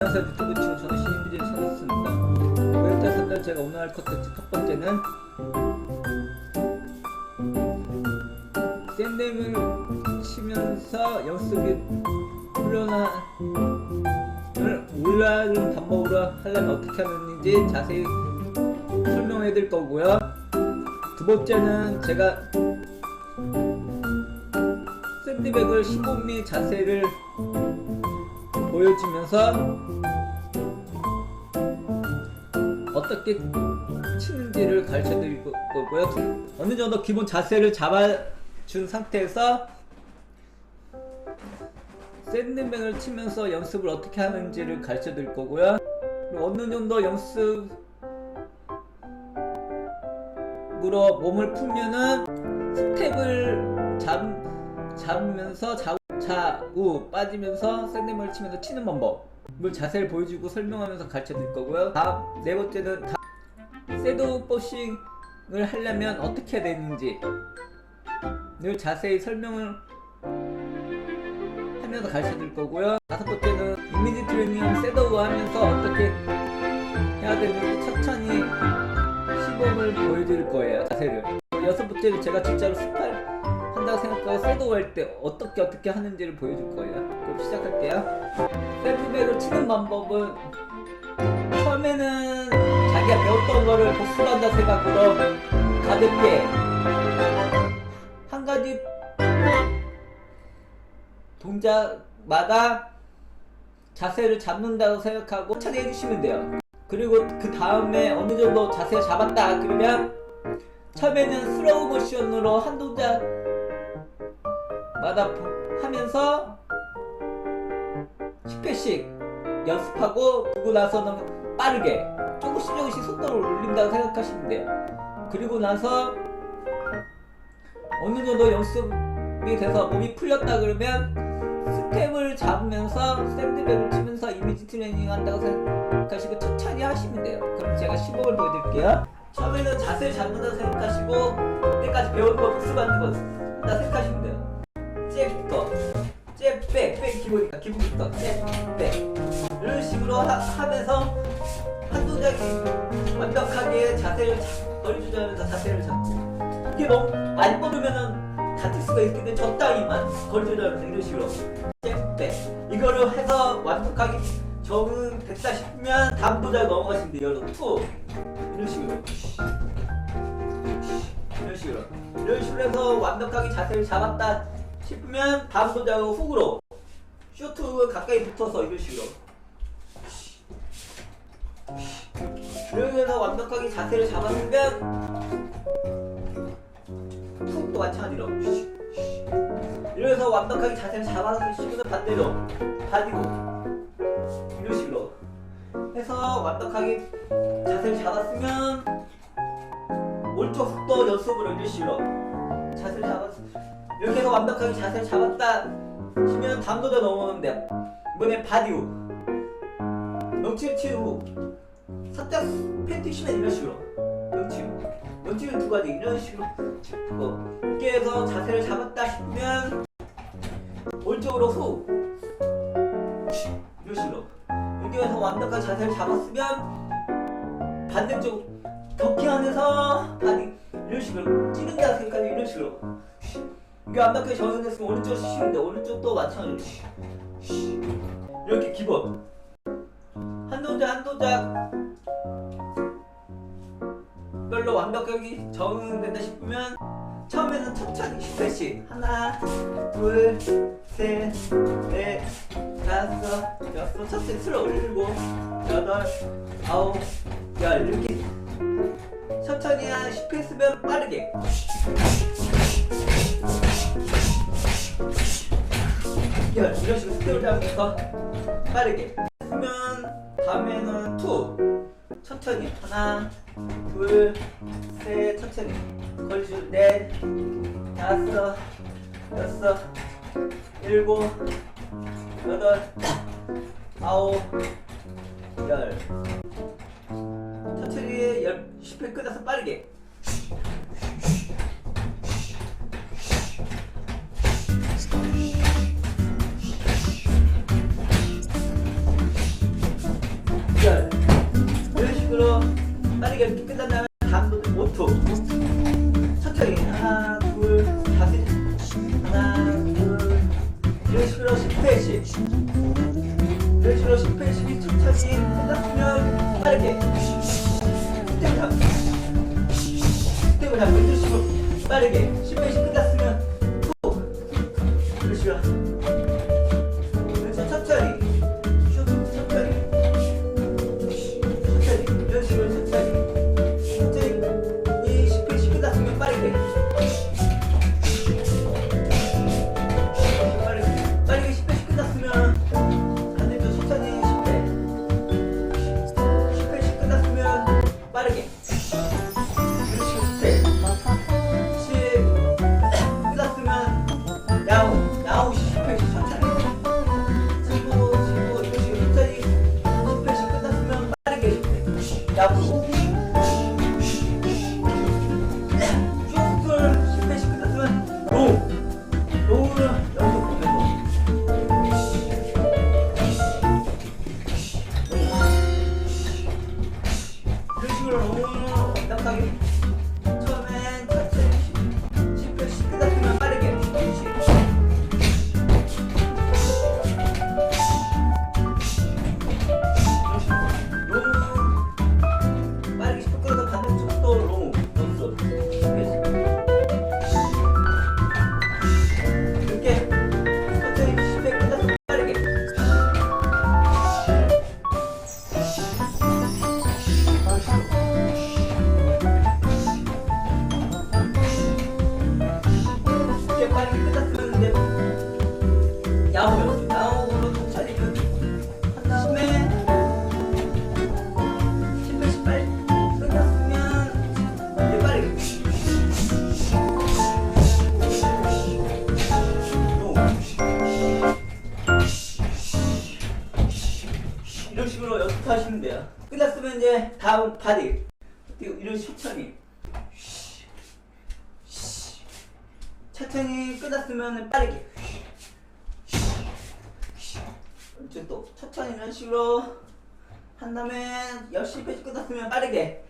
안녕하세요 유튜브 친구 저는 신인비제 선수입니다. 웨이터 선들 제가 오늘 할 컨텐츠 첫 번째는 샌딩을 치면서 연습이 훈련을 올라가는 방법으로 하려면 어떻게 하는지 자세히 설명해 드릴 거고요. 두 번째는 제가 샌드백을 15mm 자세를 보여주면서 어떻게 치는지를 가르쳐 드릴 거고요. 어느 정도 기본 자세를 잡아준 상태에서 샌드맨을 치면서 연습을 어떻게 하는지를 가르쳐 드릴 거고요. 어느 정도 연습으로 몸을 풀면은 스텝을 잡, 잡으면서 잡 4, 5 빠지면서 샌드볼 치면서 치는 방법 물 자세를 보여주고 설명하면서 가르쳐드릴 거고요. 다음 네 번째는 다 셋업 복싱을 하려면 어떻게 해야 되는지 늘 자세히 설명을 하면서 가르쳐드릴 거고요. 다섯 번째는 이미지 트레이닝 셋업을 하면서 어떻게 해야 되는지 천천히 시범을 보여드릴 거예요. 자세를. 여섯 번째는 제가 진짜로 스파이 한다고 생각하고 섀도우 할때 어떻게 어떻게 하는지를 보여줄 거예요. 그럼 시작할게요. 샌드백을 치는 방법은 처음에는 자기가 배웠던 거를 복습한다 생각으로 가볍게 한 가지 동작마다 자세를 잡는다고 생각하고 천천히 해주시면 돼요. 그리고 그 다음에 어느 정도 자세 잡았다 그러면 처음에는 슬로우 모션으로 한 동작 마다 보- 하면서 10회씩 연습하고 그러고 나서는 빠르게 조금씩 조금씩 속도를 올린다고 생각하시면 돼요. 그리고 나서 어느 정도 연습이 돼서 몸이 풀렸다 그러면 스텝을 잡으면서 샌드백을 치면서 이미지 트레이닝 한다고 생각하시고 천천히 하시면 돼요. 그럼 제가 시범을 보여드릴게요. 처음에는 자세를 잡는다고 생각하시고 그때까지 배운 거 복습하는 거 생각하시면 돼요. 백 기본이니까 기본부터 잽, 백 이런 식으로 하, 면서한 동작이 완벽하게 자세를 잡, 거리 조절하면서 자세를 잡고 이게 너무 많이 뻗으면은 다칠 수가 있기 때문에 적당히만 거리 조절하면서 이런 식으로. 잽, 백 이거를 해서 완벽하게 적응 됐다 싶으면 다음 동작 넘어가시면 돼요. 투 이런 식으로. 이런 식으로. 이런 식으로 해서 완벽하게 자세를 잡았다 싶으면 다음 동작은 훅으로 쇼트 가까이 붙어서 이런 식으로. 해서 완벽하게 자세를 잡았으면 훅도 마찬가지로. 해서 완벽하게 자세를 잡았으면 반대로 다리고 이런 식으로 해서 완벽하게 자세를 잡았으면 오른쪽 훅도 연습으로 이런 식으로 자세를 잡았 이렇게 해서 완벽하게 자세를 잡았다 치면 넘어오면 돼요 이번엔 바디우 명치를 치고 살짝 팬티 치면 이런 식으로. 명치로 명치는 두 가지 이런 식으로 짚고 이렇게 해서 자세를 잡았다 싶으면 오른쪽으로 후. 이런 식으로. 이렇게 해서 완벽한 자세를 잡았으면 반대쪽 덕킹하면서 바디 이런 식으로. 찌른 자세까지 이런 식으로 이게 완벽하게 적용됐으면 오른쪽 쉬운데 오른쪽도 마찬가지로. 이렇게 기본. 한 동작 한 동작. 별로 완벽하게 적응된다 싶으면 처음에는 천천히 10회씩 하나 둘셋넷 다섯 여섯. 천천히 슬러 올리고 여덟 아홉 열. 이렇게. 천천히 한 10회 했으면 빠르게 열 이런 식으로 스텝을 잡으면서 빠르게. 했으면 다음에는 투. 천천히. 하나 둘 셋 천천히. 걸줄 넷 다섯 여섯 일곱 여덟 아홉 열. 천천히 열 10회 끝나서 빠르게 빠르게 이렇게 끝난 다음에 다음 노트 모투 천천히 하나 둘 다섯 하나 둘. 이런 식으로 10회씩 이런 식으로 10회씩 천천히 끝났으면 빠르게. 스텝을 잡고 스텝을 잡고 이런 식으로 빠르게. 10회씩 끝났으면 후. 이런 식으로 다음 바디 이런 천천히 천천히 끝났으면 빠르게. 이제 또 천천히 이런 식으로 한 다음에 10시까지 끝났으면 빠르게.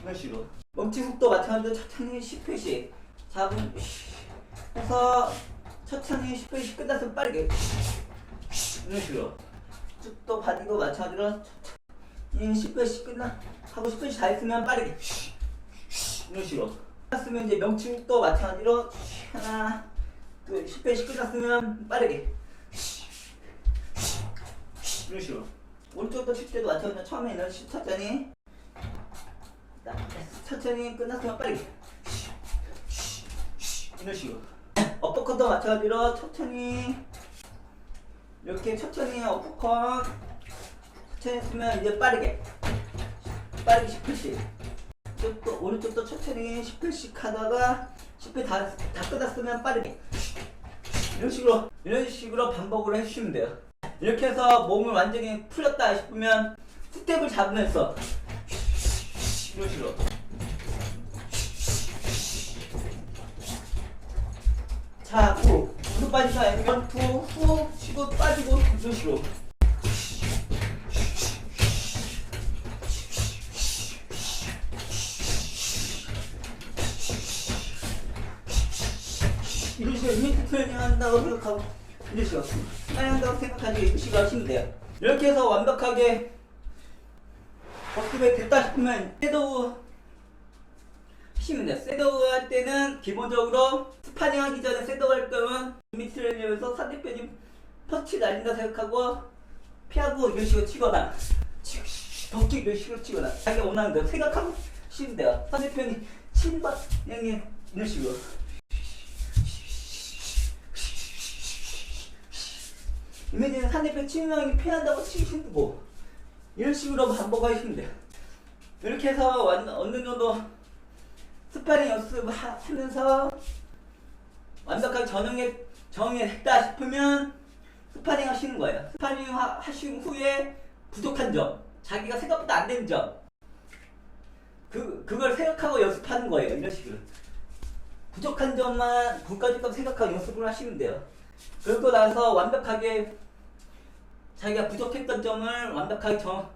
이런 식으로. 멈치 속도 마찬가지로 천천히 10회씩 4분 해서 천천히 10회씩 끝났으면 빠르게. 이런 식으로. 쭉또 바디도 마찬가지로 천천히 10회씩 끝나? 하고 10회씩 다 했으면 빠르게. 이런 식으로. 끝났으면 이제 명칭도 마찬가지로 하나 둘 10회씩 끝났으면 빠르게. 이런 식으로. 오른쪽도 칠 때도 마찬가지로 처음에는 천천히 천천히 끝났으면 빠르게. 이런 식으로. 어퍼컷도 마찬가지로 천천히 이렇게 천천히 어퍼컷 천천히 이제 빠르게. 빠르게 10회씩. 또 오른쪽도 천천히 10회씩 하다가 10회 다, 다 끝났으면 빠르게. 이런 식으로 이런 식으로 반복을 해주시면 돼요. 이렇게 해서 몸을 완전히 풀렸다 싶으면 스텝을 잡으면서 이런 식으로. 자, 후. 무릎 빠지자 왼발 후후 치고 빠지고 이런 식으로 이런 식으로 이미지 트레이닝 한다고 생각하고 식으로 빨리 한다고 생각하지 식으로 하시면 돼요. 이렇게 해서 완벽하게 버스백 됐다 싶으면 섀도우 하시면 돼요. 섀도우 할 때는 기본적으로 스파링 하기 전에 섀도우 할 때는 이미지 트레이닝에서 상대편이 펀치 날린다 생각하고 피하고 이런 식으로 치거나 덕기 이런 식으로 치거나 자기가 원하는 대로 생각하고 치면 돼요. 상대편이 친바 양이 이런 식으로 이미지는 상대편 치명이 피한다고 치시면 고 이런 식으로 반복하시면 돼요. 이렇게 해서 완- 어느 정도 스파링 연습을 하- 하면서 완벽하게 전형에 정했다 싶으면 스파링 하시는 거예요. 스파링 하, 하신 후에 부족한 점, 자기가 생각보다 안 되는 점, 그 그걸 생각하고 연습하는 거예요. 이런 식으로 부족한 점만 국가직감 생각하고 연습을 하시면 돼요. 그러고 나서 완벽하게 자기가 부족했던 점을 완벽하게 정,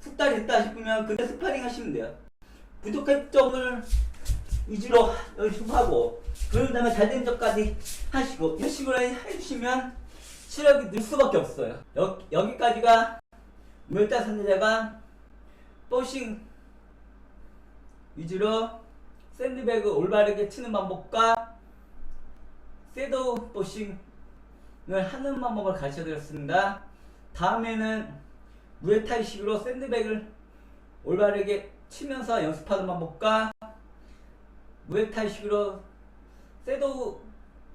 숙달이 됐다 싶으면 그때 스파링 하시면 돼요. 부족한 점을 위주로 연습하고 그 다음에 잘된 점까지 하시고 이런 식으로 해주시면 체력이 늘 수밖에 없어요. 여, 여기까지가 멸다 선제자가 포싱 위주로 샌드백을 올바르게 치는 방법과 셋도우 포싱을 하는 방법을 가르쳐 드렸습니다. 다음에는 무에타이식으로 샌드백을 올바르게 치면서 연습하는 방법과 무에타이식으로 셋도우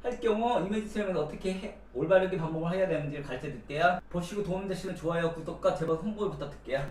할 경우 이미지 트레이닝을 어떻게 해- 올바르게 방법을 해야 되는지를 가르쳐 드릴게요. 보시고 도움 되시면 좋아요, 구독과 제발 홍보를 부탁드릴게요.